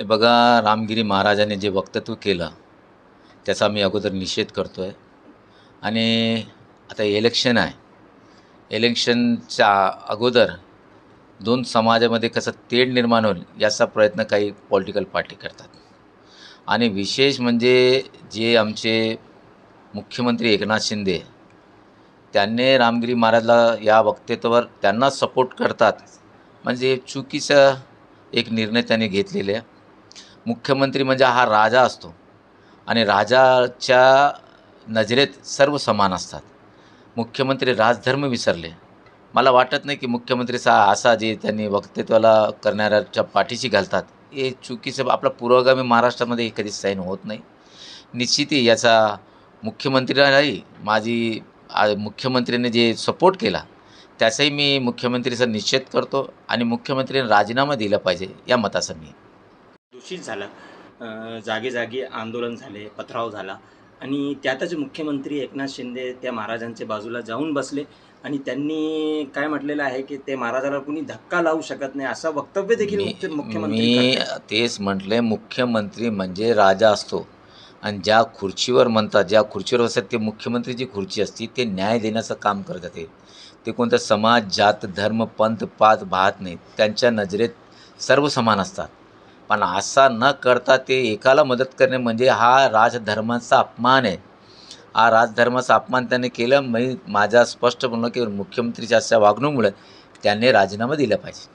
हे बघा रामगिरी महाराजाने जे वक्तव्य केलं त्याचा मी अगोदर निषेध करतो आहे आणि आता इलेक्शन आहे. इलेक्शनच्या अगोदर दोन समाजामध्ये कसं तेढ निर्माण होईल याचा प्रयत्न काही पॉलिटिकल पार्टी करतात. आणि विशेष म्हणजे जे आमचे मुख्यमंत्री एकनाथ शिंदे त्यांनी रामगिरी महाराजला या वक्तव्यावर त्यांना सपोर्ट करतात. म्हणजे चुकीचा एक निर्णय त्यांनी घेतलेला आहे. मुख्यमंत्री म्हणजे हा राजा असतो. आणि राजाच्या नजरेत सर्व समान असतात. मुख्यमंत्री राजधर्म विसरले. मला वाटत नाही की मुख्यमंत्रीचा असा जे त्यांनी वक्तृत्वाला करणाऱ्याच्या पाठीशी घालतात. हे चुकीचं आपला पुरोगामी महाराष्ट्रामध्ये हे कधीच साईन होत नाही. निश्चितही याचा मुख्यमंत्र्यांनाही माझी मुख्यमंत्र्यांनी जे सपोर्ट केला त्याचाही मी मुख्यमंत्रीचा निश्चित करतो आणि मुख्यमंत्र्यांनी राजीनामा दिला पाहिजे या मताचा मी. दूषित झालं. अ, जागी जागी आंदोलन झाले पथराव झाला आणि त्यातच मुख्यमंत्री एकनाथ शिंदे त्या महाराजांच्या बाजूला जाऊन बसले आणि त्यांनी काय म्हटलेलं आहे की ते महाराजाला कुणी धक्का लावू शकत नाही असं वक्तव्य देखील मुख्यमंत्री मी. तेच म्हटले मुख्यमंत्री म्हणजे राजा असतो आणि ज्या खुर्चीवर म्हणतात ज्या खुर्चीवर असतात ते मुख्यमंत्रीची खुर्ची असती ते न्याय देण्याचं काम करतात ते. ते कोणतं समाज जात धर्म पंथ पात पाहत नाहीत त्यांच्या नजरेत सर्व समान असतात. पण असा न करता ते एकाला मदत करणे म्हणजे हा राजधर्माचा अपमान आहे. हा राजधर्माचा अपमान त्याने केलं. मी माझा स्पष्ट म्हणणं की मुख्यमंत्रीच्या अशा वागणूकमुळे त्यांनी राजीनामा दिला पाहिजे.